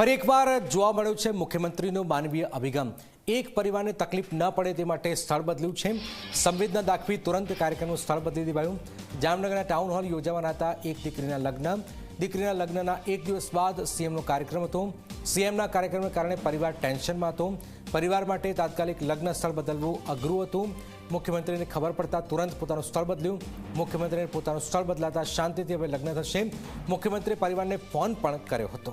ફરી એકવાર જોવા મળ્યો છે, મુખ્યમંત્રીનો માનવીય અભિગમ. એક પરિવારને તકલીફ ન પડે તે માટે સ્થળ બદલ્યું છે. સંવેદના દાખવી તુરંત કાર્યક્રમનું સ્થળ બદલી દેવાયું. જામનગરના ટાઉન હોલ યોજાવાના હતા એક દીકરીના લગ્ન. દીકરીના લગ્નના એક દિવસ બાદ સીએમનો કાર્યક્રમ હતો. સીએમના કાર્યક્રમને કારણે પરિવાર ટેન્શનમાં હતો. પરિવાર માટે તાત્કાલિક લગ્ન સ્થળ બદલવું અઘરું હતું. મુખ્યમંત્રીને ખબર પડતા તુરંત પોતાનું સ્થળ બદલ્યું. મુખ્યમંત્રીને પોતાનું સ્થળ બદલાતા શાંતિથી હવે લગ્ન થશે. મુખ્યમંત્રીએ પરિવારને ફોન પણ કર્યો હતો.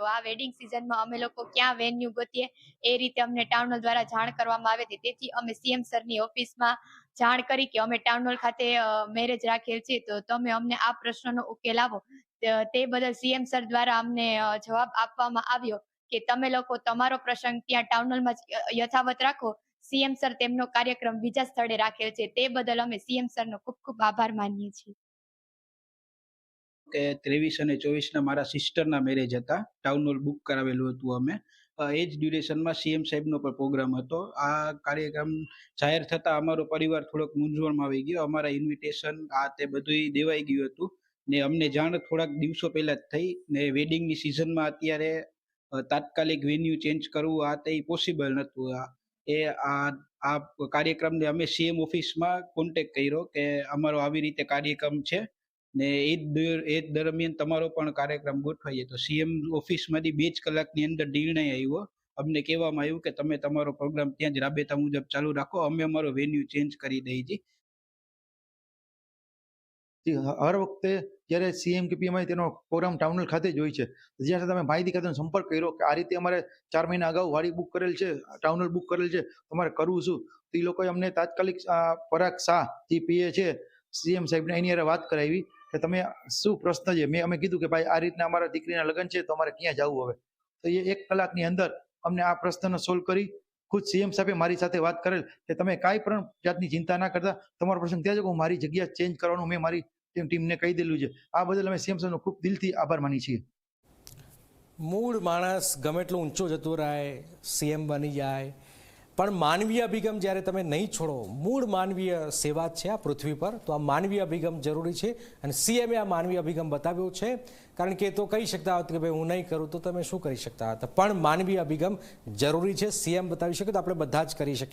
તો આ વેડિંગ સિઝનમાં અમે લોકો ક્યાં વેન્યુ ગોતીએ એ રીતે અમને ટાઉન હોલ દ્વારા જાણ કરવામાં આવે છે તેથી અમે સીએમ સરની ઓફિસમાં જાણ કરી કે અમે ટાઉન હોલ ખાતે મેરેજ રાખેલ છે. તો તમે અમને આ પ્રશ્નનો ઉકેલ આવો તે બદલ સીએમ સર દ્વારા અમને જવાબ આપવામાં આવ્યો કે તમે લોકો તમારો પ્રસંગ ત્યાં ટાઉન હોલમાં જ યથાવત રાખો. સીએમ સર તેમનો કાર્યક્રમ બીજા સ્થળે રાખેલ છે. તે બદલ અમે સીએમ સરનો ખૂબ ખૂબ આભાર માનીએ છીએ. કે ત્રેવીસ અને ચોવીસના મારા સિસ્ટરના મેરેજ હતા. ટાઉન હોલ બુક કરાવેલું હતું અમે. એ જ ડ્યુરેશનમાં સીએમ સાહેબનો પણ પ્રોગ્રામ હતો. આ કાર્યક્રમ જાહેર થતાં અમારો પરિવાર થોડોક મૂંઝવણમાં આવી ગયો. અમારા ઇન્વિટેશન આ તે બધુંય દેવાઈ ગયું હતું. ને અમને જાણ થોડાક દિવસો પહેલા જ થઈ. ને વેડિંગની સિઝનમાં અત્યારે તાત્કાલિક વેન્યુ ચેન્જ કરવું, આ તે પોસિબલ નહોતું. આ, એ, આ આ કાર્યક્રમને અમે સીએમ ઓફિસમાં કોન્ટેક કર્યો કે અમારો આવી રીતે કાર્યક્રમ છે. ને એ એ દરમિયાન તમારો પણ કાર્યક્રમ ગોઠવાઈએ. તો સીએમ ઓફિસમાંથી બે જ કલાકની અંદર નિર્ણય આવ્યો. અમને કહેવામાં આવ્યું કે તમે તમારો પ્રોગ્રામ ત્યાં જ રાબેતા મુજબ ચાલુ રાખો. અમે અમારો વેન્યુ ચેન્જ કરી દઈએ છીએ હર વખતે જ્યારે સીએમ કે પીએમઆઈ તેનો પ્રોગ્રામ ટાઉનલ ખાતે જ હોય છે જ્યારે તમે માહિતી ખાતે સંપર્ક કર્યો કે આ રીતે અમારે ચાર મહિના અગાઉ વાડી બુક કરેલ છે, ટાઉનલ બુક કરેલ છે તમારે કરવું શું? તો એ લોકોએ અમને તાત્કાલિક પરાગ શાહ જે પીએ છે સીએમ સાહેબને એની હારે વાત કરાવી. કે તમે શું પ્રશ્ન છે? મેં અમે કીધું કે ભાઈ, આ રીતના અમારા દીકરીના લગ્ન છે, તો અમારે ક્યાં જવું હવે? તો એ એક કલાકની અંદર અમને આ પ્રશ્નનો સોલ્વ કરી ખુદ સીએમ સાહેબે મારી સાથે વાત કરેલ કે તમે કાંઈ પણ જાતની ચિંતા ના કરતા. તમારો પ્રસંગ ત્યાં જ હું મારી જગ્યા ચેન્જ કરવાનું મેં મારી ટીમ ટીમને કહી દેલું છે. આ બદલ અમે સીએમ સાહેબનો ખૂબ દિલથી આભાર માની છીએ. મૂળ માણસ ગમે એટલો ઊંચો જતો રહે સીએમ બની જાય પણ માનવીય અભિગમ જ્યારે તમે નહીં છોડો, મૂળ માનવીય સેવા છે આ પૃથ્વી પર. તો આ માનવીય અભિગમ જરૂરી છે અને સીએમએ આ માનવીય અભિગમ બતાવ્યો છે. કારણ કે તો કહી શકતા હોત કે ભાઈ હું નહીં કરું તો તમે શું કરી શકતા હતા? પણ માનવીય અભિગમ જરૂરી છે. સીએમ બતાવી શકે તો આપણે બધા જ કરી શકીએ.